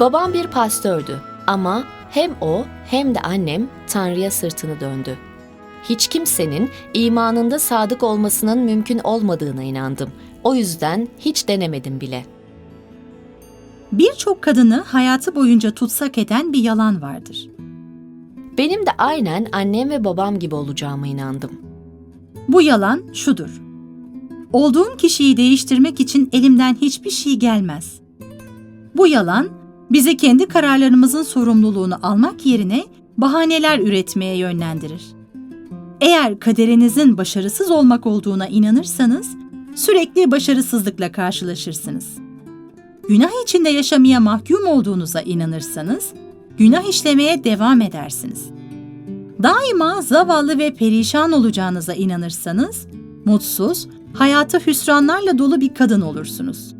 Babam bir pastördü ama hem o hem de annem Tanrı'ya sırtını döndü. Hiç kimsenin imanında sadık olmasının mümkün olmadığına inandım. O yüzden hiç denemedim bile. Birçok kadını hayatı boyunca tutsak eden bir yalan vardır. Benim de aynen annem ve babam gibi olacağıma inandım. Bu yalan şudur. Olduğum kişiyi değiştirmek için elimden hiçbir şey gelmez. Bu yalan bizi kendi kararlarımızın sorumluluğunu almak yerine bahaneler üretmeye yönlendirir. Eğer kaderinizin başarısız olmak olduğuna inanırsanız sürekli başarısızlıkla karşılaşırsınız. Günah içinde yaşamaya mahkum olduğunuza inanırsanız günah işlemeye devam edersiniz. Daima zavallı ve perişan olacağınıza inanırsanız, mutsuz, hayatı hüsranlarla dolu bir kadın olursunuz.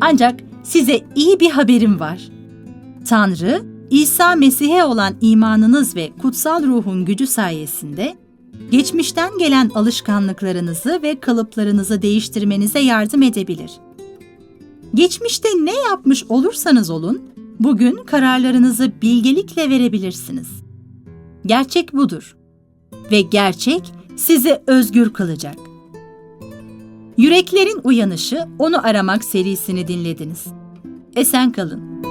Ancak size iyi bir haberim var. Tanrı, İsa Mesih'e olan imanınız ve kutsal ruhun gücü sayesinde geçmişten gelen alışkanlıklarınızı ve kalıplarınızı değiştirmenize yardım edebilir. Geçmişte ne yapmış olursanız olun, bugün kararlarınızı bilgelikle verebilirsiniz. Gerçek budur. Ve gerçek sizi özgür kılacak. Yüreklerin Uyanışı Onu Aramak serisini dinlediniz. Esen kalın.